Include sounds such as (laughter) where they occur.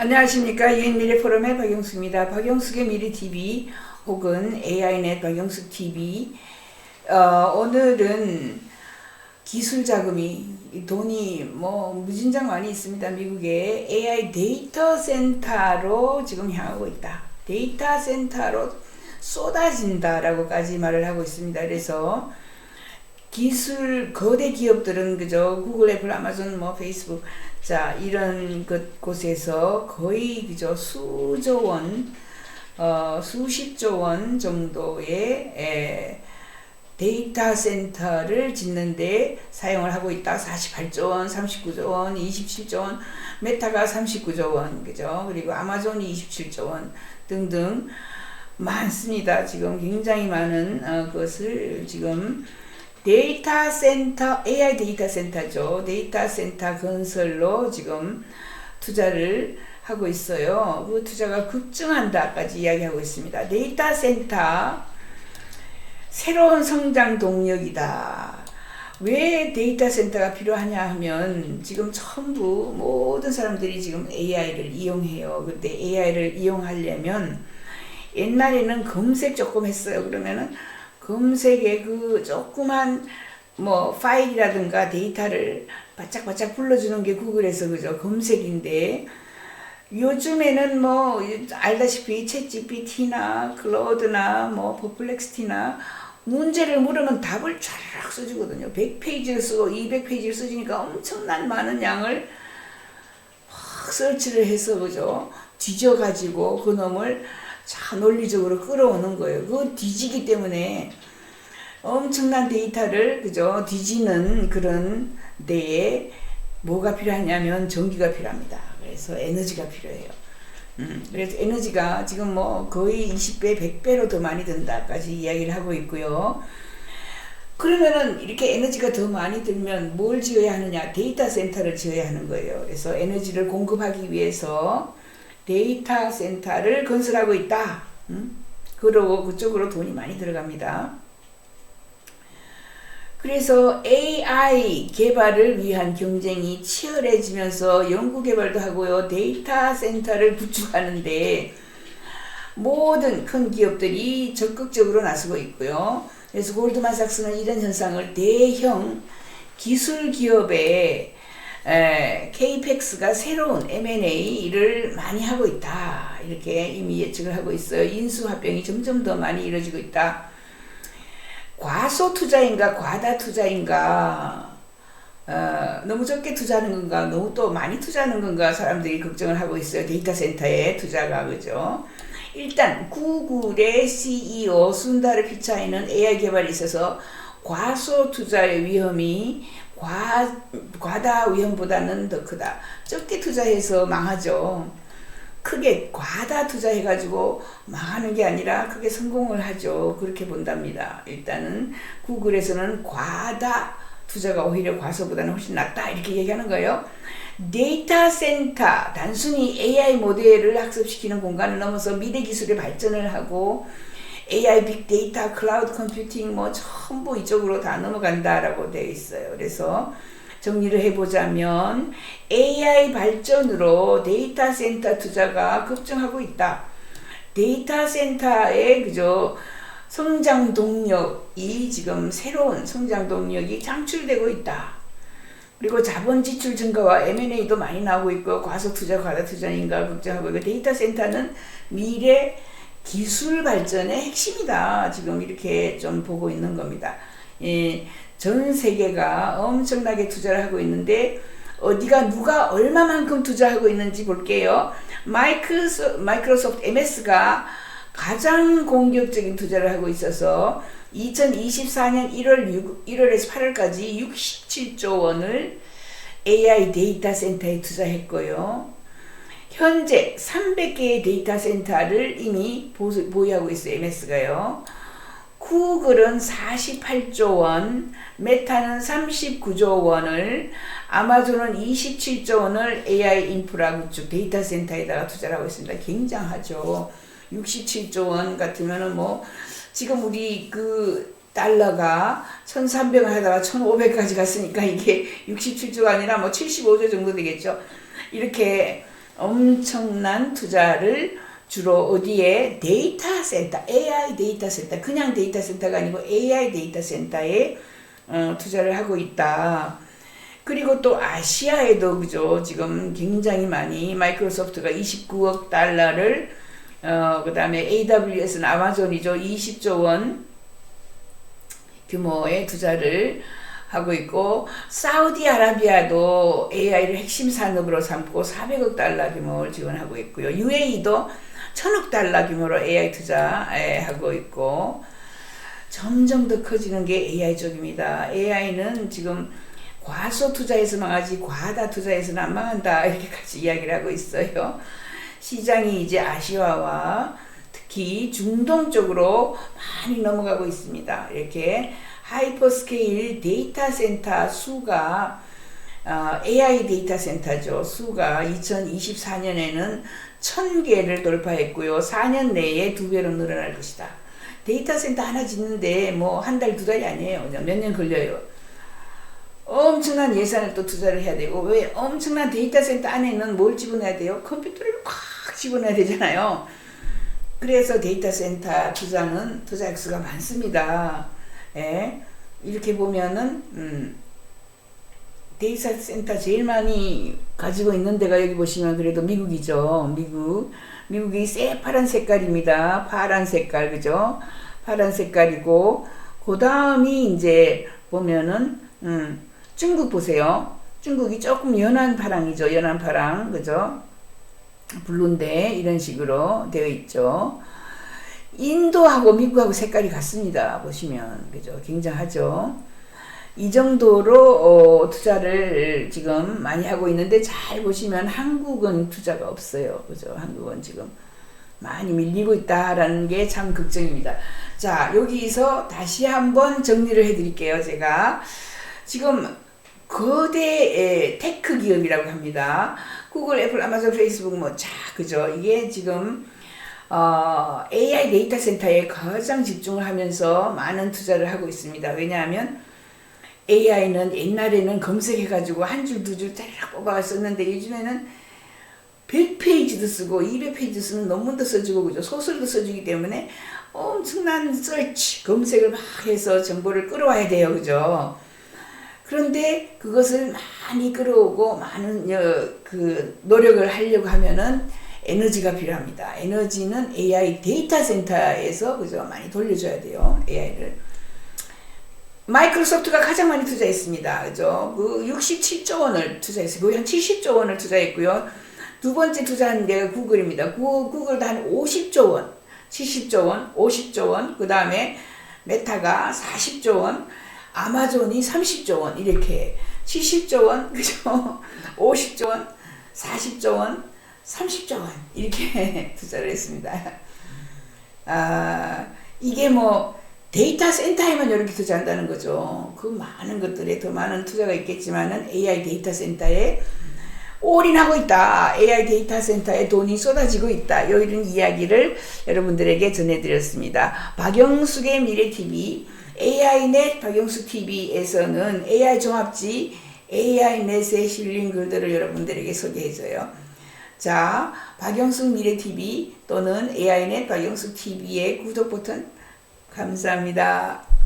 안녕하십니까 유인미래 포럼의 박영수입니다. 박영숙의 미래 TV 혹은 AI넷 박영숙 TV 어, 오늘은 기술 자금이 돈이 뭐 무진장 많이 있습니다. 미국에 AI 데이터 센터로 지금 향하고 있다. 데이터 센터로 쏟아진다라고까지 말을 하고 있습니다. 그래서 기술 거대 기업들은 그저 구글, 애플, 아마존, 뭐 페이스북 자 이런 것 곳에서 거의 그저 수조 원, 어, 수십조 원 정도의 에, 데이터 센터를 짓는데 사용을 하고 있다. 48조 원, 39조 원, 27조 원, 메타가 39조 원, 그죠? 그리고 아마존이 27조 원 등등 많습니다. 지금 굉장히 많은 어, 것을 지금 데이터 센터, AI 데이터 센터죠. 데이터 센터 건설로 지금 투자를 하고 있어요. 그 투자가 급증한다까지 이야기하고 있습니다. 데이터 센터 새로운 성장 동력이다. 왜 데이터 센터가 필요하냐 하면 지금 전부 모든 사람들이 지금 AI를 이용해요. 근데 AI를 이용하려면 옛날에는 검색 조금 했어요. 그러면은 검색에 그 조그만 뭐 파일이라든가 데이터를 바짝바짝 불러주는 게 구글에서 그죠 검색인데 요즘에는 뭐 알다시피 챗 GPT나 클로드나 뭐 퍼플렉스티나 문제를 물으면 답을 쫙 써주거든요. 100페이지를 쓰고 200페이지를 써주니까 엄청난 많은 양을 확 설치를 해서 그죠 뒤져가지고 그 놈을 자 논리적으로 끌어오는 거예요. 그 뒤지기 때문에 엄청난 데이터를 그죠 뒤지는 그런 데에 뭐가 필요하냐면 전기가 필요합니다. 그래서 에너지가 필요해요. 음, 그래서 에너지가 지금 뭐 거의 20배, 100배로 더 많이 든다까지 이야기를 하고 있고요. 그러면은 이렇게 에너지가 더 많이 들면 뭘 지어야 하느냐? 데이터 센터를 지어야 하는 거예요. 그래서 에너지를 공급하기 위해서 데이터 센터를 건설하고 있다. 음? 그러고 그쪽으로 돈이 많이 들어갑니다. 그래서 AI 개발을 위한 경쟁이 치열해지면서 연구 개발도 하고요. 데이터 센터를 구축하는데 모든 큰 기업들이 적극적으로 나서고 있고요. 그래서 골드만삭스는 이런 현상을 대형 기술 기업의 KPEX가 새로운 M&A를 많이 하고 있다. 이렇게 이미 예측을 하고 있어요. 인수합병이 점점 더 많이 이루어지고 있다. 과소 투자인가 과다 투자인가 어, 너무 적게 투자하는 건가 너무 또 많이 투자하는 건가 사람들이 걱정을 하고 있어요 데이터 센터에 투자가 그죠 일단 구글의 CEO 순다르 피차이는 AI 개발에 있어서 과소 투자의 위험이 과, 과다 위험보다는 더 크다 적게 투자해서 망하죠 크게 과다 투자해가지고 망하는 게 아니라 크게 성공을 하죠. 그렇게 본답니다. 일단은 구글에서는 과다 투자가 오히려 과소보다는 훨씬 낫다. 이렇게 얘기하는 거예요. 데이터 센터, 단순히 AI 모델을 학습시키는 공간을 넘어서 미래 기술의 발전을 하고 AI 빅데이터, 클라우드 컴퓨팅 뭐 전부 이쪽으로 다 넘어간다라고 되어 있어요. 그래서 정리를 해보자면 AI 발전으로 데이터 센터 투자가 급증하고 있다. 데이터 센터의 그저 성장 동력이 지금 새로운 성장 동력이 창출되고 있다. 그리고 자본 지출 증가와 M&A도 많이 나오고 있고 과소 투자, 과다 투자인가 걱정하고 있고 데이터 센터는 미래 기술 발전의 핵심이다. 지금 이렇게 좀 보고 있는 겁니다. 예, 전 세계가 엄청나게 투자를 하고 있는데 어디가 누가 얼마만큼 투자하고 있는지 볼게요. 마이크로소, 마이크로소프트 MS가 가장 공격적인 투자를 하고 있어서 2024년 1월 6, 1월에서 8월까지 67조 원을 AI 데이터 센터에 투자했고요. 현재 300개의 데이터 센터를 이미 보유하고 있어요. MS가요. 구글은 48조 원, 메타는 39조 원을, 아마존은 27조 원을 AI 인프라 구축 데이터 센터에다가 투자를 하고 있습니다. 굉장하죠. 67조 원 같으면은 뭐, 지금 우리 그 달러가 1300을 하다가 1500까지 갔으니까 이게 67조가 아니라 뭐 75조 정도 되겠죠. 이렇게 엄청난 투자를 주로 어디에? 데이터 센터, AI 데이터 센터, 그냥 데이터 센터가 아니고 AI 데이터 센터에 어, 투자를 하고 있다. 그리고 또 아시아에도 그죠? 지금 굉장히 많이 마이크로소프트가 29억 달러를 어 그 다음에 AWS는 아마존이죠. 20조 원 규모의 투자를 하고 있고 사우디아라비아도 AI를 핵심 산업으로 삼고 400억 달러 규모를 지원하고 있고요. UAE도 1000억 달러 규모로 AI 투자하고 있고 점점 더 커지는 게 AI 쪽입니다. AI는 지금 과소 투자해서 망하지 과다 투자해서는 안 망한다 이렇게까지 (laughs) 이야기를 하고 있어요. 시장이 이제 아시아와 특히 중동 쪽으로 많이 넘어가고 있습니다. 이렇게 하이퍼스케일 데이터 센터 수가 어, AI 데이터 센터죠. 수가 2024년에는 1000개를 돌파했고요. 4년 내에 두 배로 늘어날 것이다. 데이터 센터 하나 짓는데 뭐 한 달, 두 달이 아니에요. 몇 년 걸려요. 엄청난 예산을 또 투자를 해야 되고 왜 엄청난 데이터 센터 안에는 뭘 집어넣어야 돼요? 컴퓨터를 꽉 집어넣어야 되잖아요. 그래서 데이터 센터 투자는 투자 액수가 많습니다. 예. 이렇게 보면은 음, 데이터 센터 제일 많이 가지고 있는 데가 여기 보시면 그래도 미국이죠. 미국. 미국이 새파란 색깔입니다. 파란 색깔 그죠? 파란 색깔이고 그 다음이 이제 보면은 음, 중국 보세요. 중국이 조금 연한 파랑이죠. 연한 파랑 그죠? 블루인데 이런 식으로 되어 있죠. 인도하고 미국하고 색깔이 같습니다. 보시면 그죠? 굉장하죠. 이 정도로 어, 투자를 지금 많이 하고 있는데 잘 보시면 한국은 투자가 없어요. 그죠? 한국은 지금 많이 밀리고 있다라는 게 참 걱정입니다. 자, 여기서 다시 한번 정리를 해 드릴게요. 제가 지금 거대 테크 기업이라고 합니다. 구글, 애플, 아마존, 페이스북 뭐 자, 그죠? 이게 지금 어, AI 데이터 센터에 가장 집중을 하면서 많은 투자를 하고 있습니다. 왜냐하면 AI는 옛날에는 검색해가지고 한 줄, 두 줄 짜리락 뽑아가 썼는데 요즘에는 100페이지도 쓰고 200페이지 쓰는 논문도 써주고 그죠? 소설도 써주기 때문에 엄청난 설치 검색을 막 해서 정보를 끌어와야 돼요. 그죠? 그런데 그것을 많이 끌어오고 많은 어, 그 노력을 하려고 하면은 에너지가 필요합니다. 에너지는 AI 데이터 센터에서 그죠 많이 돌려줘야 돼요. AI를 마이크로소프트가 가장 많이 투자했습니다. 그죠? 그 67조 원을 투자했어요. 거의 한 70조 원을 투자했고요. 두 번째 투자한 데가 구글입니다. 구, 구글도 한 50조 원, 70조 원, 50조 원, 그 다음에 메타가 40조 원, 아마존이 30조 원, 이렇게 70조 원, 그죠? (laughs) 50조 원, 40조 원, 30조 원, 이렇게 (laughs) 투자를 했습니다. 아, 이게 뭐, 데이터 센터에만 이렇게 투자한다는 거죠. 그 많은 것들에 더 많은 투자가 있겠지만은 AI 데이터 센터에 올인하고 있다. AI 데이터 센터에 돈이 쏟아지고 있다. 이런 이야기를 여러분들에게 전해드렸습니다. 박영숙의 미래TV, AI넷 박영숙 TV에서는 AI 종합지 AI넷에 실린 글들을 여러분들에게 소개해줘요. 자, 박영숙 미래TV 또는 AI넷 박영숙 TV의 구독 버튼 감사합니다.